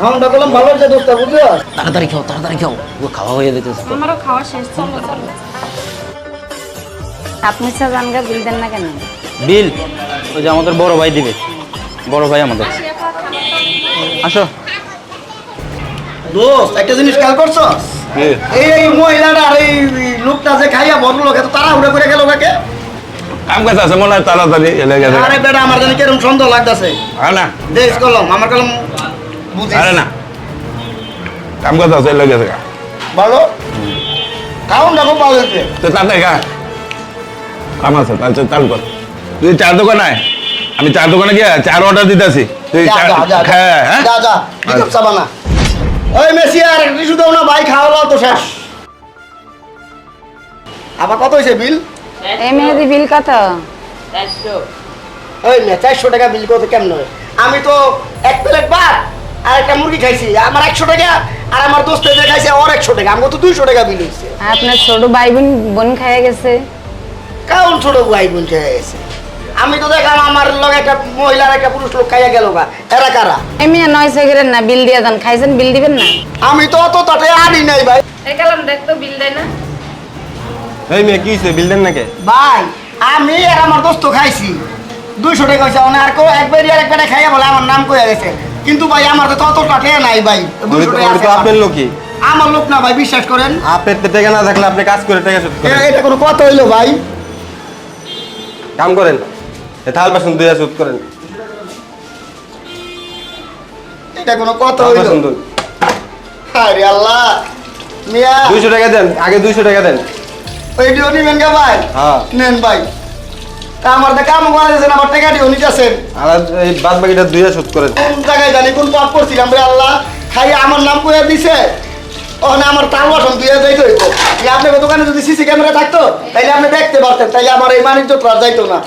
খাওয়াটা করলাম ভালো হয়েছে দোস্ত বুঝছ তাড়াতাড়ি খাও তাড়াতাড়ি খাও। ও খাওয়া হয়ে যেতেছে তো। আমারও খাওয়া শেষ চলো চলো। আপনি সাজানগা বিল দেন না কেন? বিল? ওই যে আমাদের বড় ভাই দিবে। বড় ভাই আমাদের। আসো। দোস্ত একটা জিনিস খেয়াল করছ? এই এই মহিলাটা আর এই লোকটা যে খাইয়া বড় লোক এত তারা উড়ে করে গেল কাকে? কাম কাজ আছে মনে হয় তাড়াতাড়ি এলে গেছে আরে বেটা আমার জানি কিরম সন্দেহ লাগতেছে। আরে না। দেশ কলম আমার কলম আরে না। কাম কাজ আছে ভালো? তো খা কাম আছে তাহলে চালু কর। তুই চার দোকান আয়। আমি চার দোকানে গিয়ে চার অর্ডার দিতেছি। তুই। হ্যাঁ? হ্যাঁ চাবানা ওই মেসি আর দাও না ভাই খাওয়া দাও তো শেষ। আবার কত হয়েছে বিল? এই মেহেদি বিল কত? ওই না চারশো টাকা বিল কত কেমন আমি তো এক প্লেট ভাত। আর একটা মুরগি খাইছি আমার একশো টাকা আর আমার দোস্ত যে খাইছে ওর একশো টাকা আমার তো দুইশো টাকা বিল হয়েছে আপনার ছোট ভাই বোন বোন খাইয়া গেছে? কারণ ছোট ভাই বোন খেয়ে গেছে। আমি তো দেখলাম আমার লগে একটা মহিলার একটা পুরুষ লোক খাইয়া গেল গা। এরা কারা? এমনি নয় সেকেন্ড না বিল দিয়ে যান খাইছেন বিল দিবেন না? আমি তো অত তাতে আনি নাই ভাই। এই গেলাম দেখতো বিল দেয় না। এই মেয়ে কি বিল দেন নাকি? ভাই আমি আর আমার দোস্ত খাইছি। দুইশো টাকা হয়েছে আর একবার আর একবার খাইয়া বলে আমার নাম কয়ে গেছে। কিন্তু ভাই আমার তো অত টাকা নাই ভাই। আপনার লোকই। আমার লোক না ভাই বিশ্বাস করেন। আপনার তো টাকা না থাকলে আপনি কাজ করে টাকা শোধ করেন এটা কোনো কথা হইল ভাই। কাম করেন। এ থাল বাসন দুই শোধ করেন। এটা কোনো কথা হইল। বাসন দুই আরে আল্লাহ মিয়া। দুইশো টাকা দেন আগে দুইশো টাকা দেন। ওইটিও নিবেন কে ভাই? হ্যাঁ। নেন ভাই। তা আমার তো কাম করে দিয়েছেন আমার টাকাটিও নিতেছেন আর এই বাদ বাকিটা দুইয়া শোধ করে কোন জায়গায় জানি কোন পাপ করছিলাম রে আল্লাহ খাই আমার নাম করে দিছে। ওখানে আমার তাল বাসন দিয়ে যাইতে হইতো আপনার দোকানে যদি সিসি ক্যামেরা থাকতো তাইলে আপনি দেখতে পারতেন তাইলে আমার এই মানি তো আর যাইতো না।